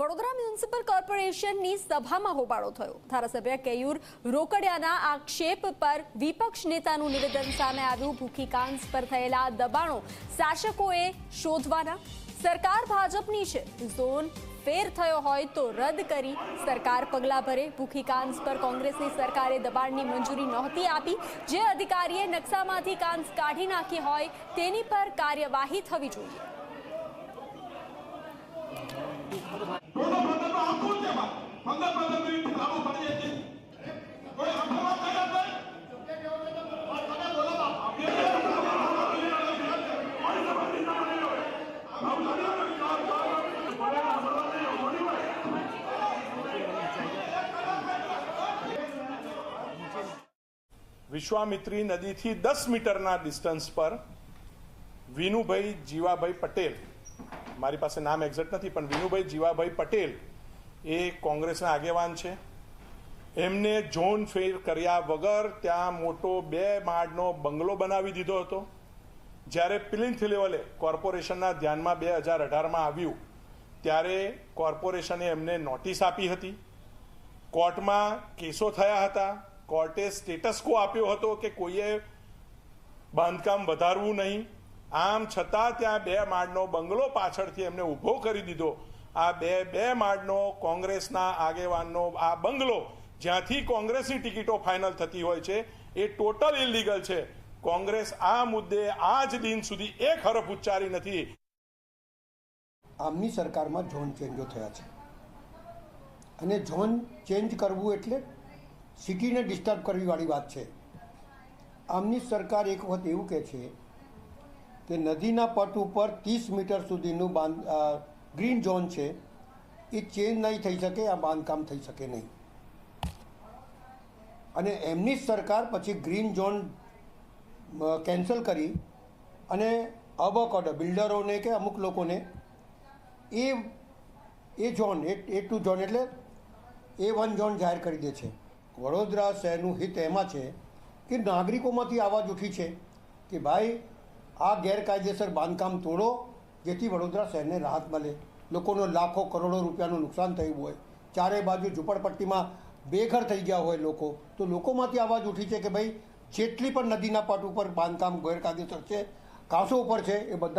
Vadodara municipal કોર્પોરેશનની સભામાં હોબાળો થયો. ધારાસભ્ય કેયુર રોકડિયાના આક્ષેપ પર વિપક્ષ નેતાનું નિવેદન સામે આવ્યું. ભૂખી કાંસ પર થયેલા દબાણો શાસકોએ શોધવાના. સરકાર ભાજપની છે. ઝોન ફેર થયો હોય તો રદ કરી સરકાર પગલાં ભરે. ભૂખી પર કોંગ્રેસની સરકારે દબાણની મંજૂરી નહોતી આપી. જે અધિકારીએ નકશામાંથી કાંસ કાઢી નાખી હોય તેની પર કાર્યવાહી થવી જોઈએ. વિશ્વામિત્રી નદીથી દસ મીટરના ડિસ્ટન્સ પર વિનુભાઈ જીવાભાઈ પટેલ, મારી પાસે નામ એક્ઝેક્ટ નથી, પણ વિનુભાઈ જીવાભાઈ પટેલ એ કોંગ્રેસના આગેવાન છે. એમને ઝોન ફેર કર્યા વગર ત્યાં મોટો બે માળનો બંગલો બનાવી દીધો હતો. જ્યારે પ્લિન્થ લેવલે કોર્પોરેશનના ધ્યાનમાં બે હજાર અઢારમાં આવ્યું, ત્યારે કોર્પોરેશને એમને નોટિસ આપી હતી. કોર્ટમાં કેસો થયા હતા. કોર્ટે સ્ટેટસ કો આપ્યો હતો કે કોઈએ બાંધકામ વધારવું નહીં. આમ છતાં ત્યાં બે માળનો બંગલો પાછળથી એમને ઊભો કરી દીધો. આ બે બે માળનો કોંગ્રેસના આગેવાનનો આ બંગલો જ્યાંથી કોંગ્રેસની ટિકિટો ફાઇનલ થતી હોય છે, એ ટોટલ ઇલીગલ છે. કોંગ્રેસ આ મુદ્દે આ જ દિન સુધી એક હરફ ઉચ્ચારી નથી. આમની સરકારમાં ઝોન ચેન્જો થયા છે. અને ઝોન ચેન્જ કરવું એટલે સિટીને ડિસ્ટર્બ કરવીવાળી વાત છે. આમની સરકાર એક વખત એવું કહે છે કે નદીના પટ ઉપર ત્રીસ મીટર સુધીનું બાંધ ગ્રીન ઝોન છે. એ ચેન્જ નહીં થઈ શકે, આ બાંધકામ થઈ શકે નહીં. અને એમની જ સરકાર પછી ગ્રીન ઝોન કેન્સલ કરી અને અબકોડ બિલ્ડરોને કે અમુક લોકોને એ A zone, A two zone એટલે એ વન ઝોન જાહેર કરી દે છે. વડોદરા શહેરનું હિત એમાં છે કે નાગરિકોમાંથી આવાજ ઉઠી છે કે ભાઈ, આ ગેરકાયદેસર બાંધકામ તોડો જેથી વડોદરા શહેરને રાહત મળે. લોકોનો લાખો કરોડો રૂપિયાનું નુકસાન થયું હોય. ચારે બાજુ ઝૂંપડપટ્ટીમાં બેઘર થઈ ગયા હોય લોકો. તો લોકોમાંથી આવાજ ઉઠી છે કે ભાઈ, જેટલી પણ નદીના પટ ઉપર બાંધકામ ગેરકાયદેસર છે, કાંસો ઉપર છે, એ બધા